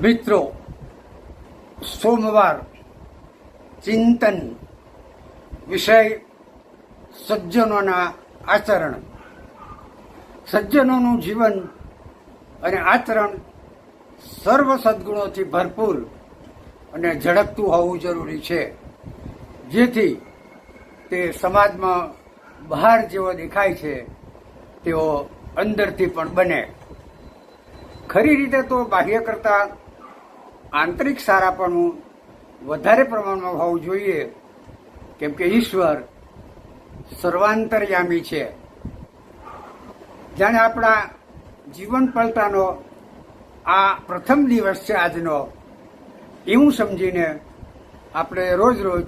મિત્રો, સોમવાર ચિંતન વિષય સજ્જનોના આચરણ. સજ્જનોનું જીવન અને આચરણ સર્વ સદગુણોથી ભરપૂર અને ઝડપતું હોવું જરૂરી છે. જેથી તે સમાજમાં બહાર જેવો દેખાય છે, તેઓ અંદરથી પણ બને. ખરી રીતે તો બાહ્ય કરતા આંતરિક સારાપણું વધારે પ્રમાણમાં હોવું જોઈએ, કેમ કે ઈશ્વર સર્વાંતરયામી છે. જાણે આપણા જીવન પલટાનો આ પ્રથમ દિવસ છે આજનો એવું સમજીને આપણે રોજ રોજ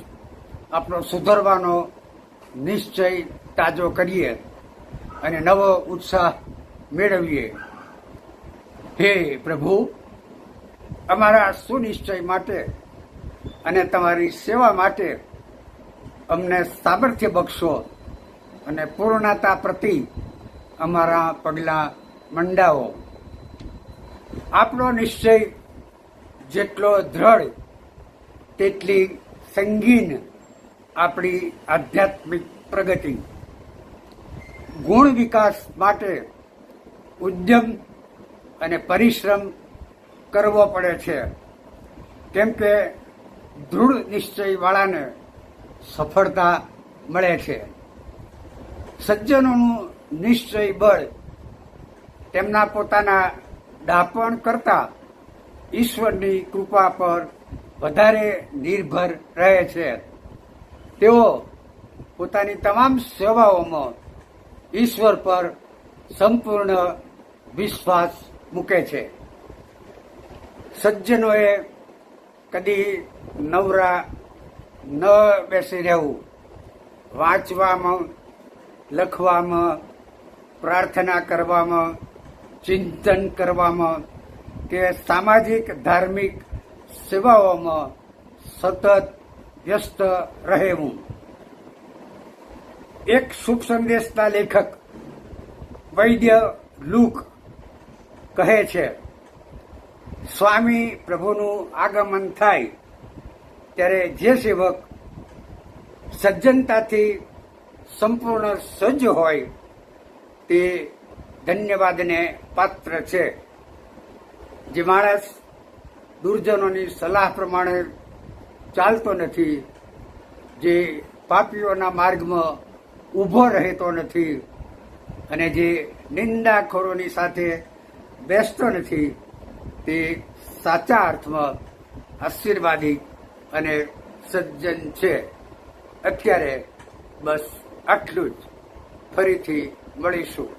આપણો સુધરવાનો નિશ્ચય તાજો કરીએ અને નવો ઉત્સાહ મેળવીએ. હે પ્રભુ અમારા સુનિશ્ચય માટે અને તમારી સેવા માટે અમને સામર્થ્ય બક્ષો અને પૂર્ણતા પ્રતિ અમારા પગલાં મંડાવો. આપણો નિશ્ચય જેટલો દ્રઢ, તેટલી સંગીન આપણી આધ્યાત્મિક પ્રગતિ. ગુણ વિકાસ માટે ઉદ્યમ અને પરિશ્રમ કરવો પડે છે. કેમ કે દૃઢ નિશ્ચયવાળાને સફળતા મળે છે. સજ્જનોનું નિશ્ચય બળ તેમના પોતાના ડાપણ કરતા ઈશ્વરની કૃપા પર વધારે નિર્ભર રહે છે. તેઓ પોતાની તમામ સેવાઓમાં ઈશ્વર પર સંપૂર્ણ વિશ્વાસ મૂકે છે. સજ્જનોએ કદી નવરા ન બેસી રહેવું. વાંચવામાં, લખવામાં, પ્રાર્થના કરવામાં, ચિંતન કરવામાં કે સામાજિક, ધાર્મિક સેવાઓમાં સતત વ્યસ્ત રહેવું. એક શુભ સંદેશના લેખક વૈદ્ય લુક કહે છે સ્વામી પ્રભુનું આગમન થાય, ત્યારે જે સેવક સજ્જનતાથી સંપૂર્ણ સજ્જ હોય, તે ધન્યવાદને પાત્ર છે. જે માણસ દુર્જનોની સલાહ પ્રમાણે ચાલતો નથી, જે પાપીઓના માર્ગમાં ઊભો રહેતો નથી, અને જે નિંદાખોરોની સાથે બેસતો નથી, તે સાચા અર્થમાં આશીર્વાદી અને સજ્જન છે. અત્યારે બસ આટલું જ. ફરીથી મળીશું.